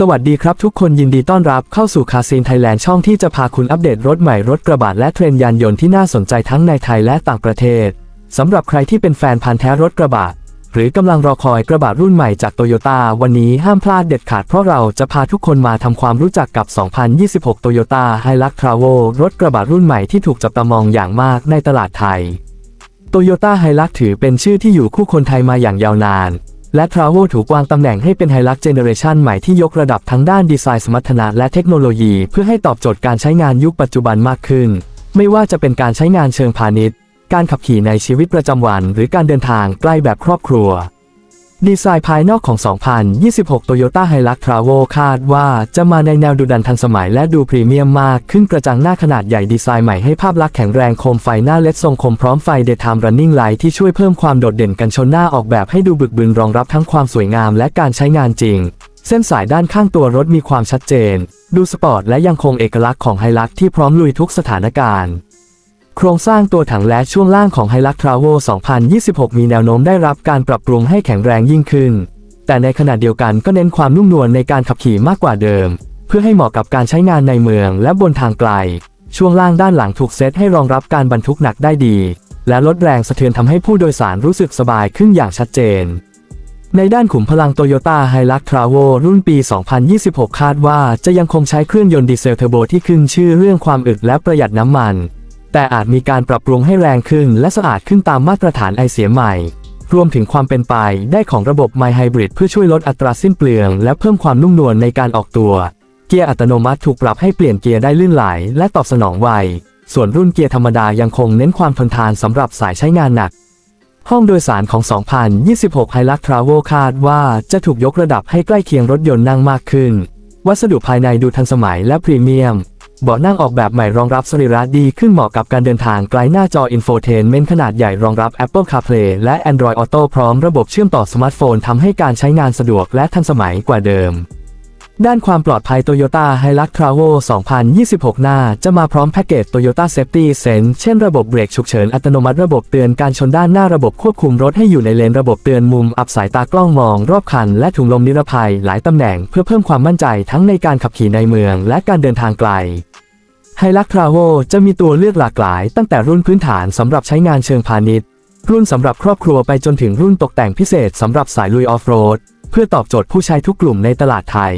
สวัสดีครับทุกคนยินดีต้อนรับเข้าสู่คาซีนไทยแลนด์ช่องที่จะพาคุณอัปเดตรถใหม่รถกระบะและเทรนยานยนต์ที่น่าสนใจทั้งในไทยและต่างประเทศสำหรับใครที่เป็นแฟนพันธ์แท้รถกระบะ หรือกำลังรอคอยกระบะรุ่นใหม่จากโตโยต้าวันนี้ห้ามพลาดเด็ดขาดเพราะเราจะพาทุกคนมาทำความรู้จักกับ 2026 Toyota Hilux Travel รถกระบะรุ่นใหม่ที่ถูกจับตามองอย่างมากในตลาดไทยโตโยต้าไฮลักถือเป็นชื่อที่อยู่คู่คนไทยมาอย่างยาวนาน และ t r a v e l ถูกวางตำแหน่งให้เป็นไฮลักเจเนอเรชันใหม่ที่ยกระดับทั้งด้านดีไซน์สมรรถนะและเทคโนโลยี เพื่อให้ตอบโจทย์การใช้งานยุคปัจจุบันมากขึ้น ไม่ว่าจะเป็นการใช้งานเชิงพาณิชย์ การขับขี่ในชีวิตประจำวัน หรือการเดินทางใกล้แบบครอบครัว ดีไซน์ภายนอกของ 2026 Toyota Hilux Travel คาดว่าจะมาในแนวดูดันทันสมัยและดูพรีเมียมมาก ขึ้นกระจังหน้าขนาดใหญ่ดีไซน์ใหม่ให้ภาพลักษณ์แข็งแรงโคมไฟหน้าเล็ดทรงคมพร้อมไฟ Daytime Running Light ที่ช่วยเพิ่มความโดดเด่นกันชนหน้าออกแบบให้ดูบึกบึนรองรับทั้งความสวยงามและการใช้งานจริง เส้นสายด้านข้างตัวรถมีความชัดเจน ดูสปอร์ตและยังคงเอกลักษณ์ของไฮลักที่พร้อมลุยทุกสถานการณ์ โครงสร้างตัวถังและช่วงล่างของ Hilux Travel 2026 มีแนวโน้มได้รับการปรับปรุงให้แข็งแรงยิ่งขึ้น แต่ในขณะเดียวกันก็เน้นความนุ่มนวลในการขับขี่มากกว่าเดิม เพื่อให้เหมาะกับการใช้งานในเมืองและบนทางไกล ช่วงล่างด้านหลังถูกเซตให้รองรับการบรรทุกหนักได้ดี และลดแรงสะเทือนทำให้ผู้โดยสารรู้สึกสบายขึ้นอย่างชัดเจนในด้านขุมพลัง Toyota Hilux Travel รุ่นปี 2026 คาดว่าจะยังคงใช้เครื่องยนต์ดีเซลเทอร์โบที่ขึ้นชื่อเรื่องความอึดและประหยัดน้ำมัน แต่อาจมีการปรับปรุงให้แรงขึ้นและสะอาดขึ้นตามมาตรฐานไอเสียใหม่ รวมถึงความเป็นไปได้ของระบบ My Hybrid เพื่อช่วยลดอัตราสิ้นเปลือง และเพิ่มความนุ่มนวลในการออกตัว เกียร์อัตโนมัติถูกปรับให้เปลี่ยนเกียร์ได้ลื่นไหล และตอบสนองไว ส่วนรุ่นเกียร์ธรรมดายังคงเน้นความทนทานสำหรับสายใช้งานหนัก ห้องโดยสารของ 2026 Hilux Travel คาดว่าจะถูกยกระดับให้ใกล้เคียงรถยนต์นั่งมากขึ้น วัสดุภายในดูทันสมัยและพรีเมียม เบาะนั่งออกแบบใหม่รองรับสรีระดีขึ้นเหมาะกับการเดินทางไกลหน้าจออินโฟเทนเมนต์ขนาดใหญ่รองรับ Apple CarPlay และ Android Auto พร้อมระบบเชื่อมต่อสมาร์ทโฟนทำให้การใช้งานสะดวกและทันสมัยกว่าเดิม ด้านความปลอดภัย Toyota Hilux Travel 2026 หน้า จะมาพร้อมแพ็กเกจ Toyota Safety Sense เช่นระบบเบรกฉุกเฉินอัตโนมัติระบบเตือนการชนด้านหน้าระบบควบคุมรถให้อยู่ในเลนระบบเตือนมุม อับสายตากล้องมอง รอบคัน และถุงลมนิรภัยหลายตำแหน่งเพื่อเพิ่มความมั่นใจทั้งในการขับขี่ในเมือง และการเดินทางไกลไฮลักทราโวจะมีตัวเลือกหลากหลาย ตั้งแต่รุ่นพื้นฐานสำหรับใช้งานเชิงพาณิชย์ รุ่นสำหรับครอบครัวไปจนถึงรุ่นตกแต่งพิเศษสำหรับสายลุยออฟโรดเพื่อตอบโจทย์ผู้ใช้ทุกกลุ่มในตลาดไทย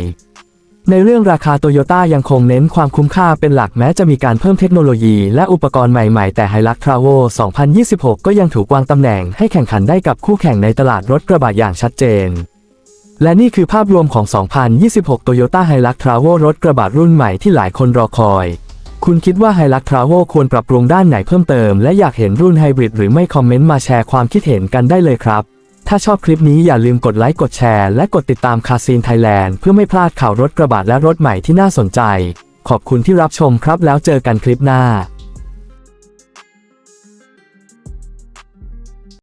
ในเรื่องราคาโตโยต้ายังคงเน้นความคุ้มค่าเป็นหลักแม้จะมีการเพิ่มเทคโนโลยีและอุปกรณ์ใหม่ๆ แต่ Hilux Travel 2026 ก็ยังถูกวางตำแหน่งให้แข่งขันได้กับคู่แข่งในตลาดรถกระบะอย่างชัดเจน และนี่คือภาพรวมของ 2026 Toyota Hilux Travel รถกระบะรุ่นใหม่ที่หลายคนรอคอย คุณคิดว่า Hilux Travel ควรปรับปรุงด้านไหนเพิ่มเติม และอยากเห็นรุ่นไฮบริดหรือไม่คอมเมนต์มาแชร์ความคิดเห็นกันได้เลยครับ ถ้าชอบคลิปนี้อย่าลืมกดไลค์กดแชร์และกดติดตามคาซีนไทยแลนด์เพื่อไม่พลาดข่าวรถกระบะและรถใหม่ที่น่าสนใจ ขอบคุณที่รับชมครับแล้วเจอกันคลิปหน้า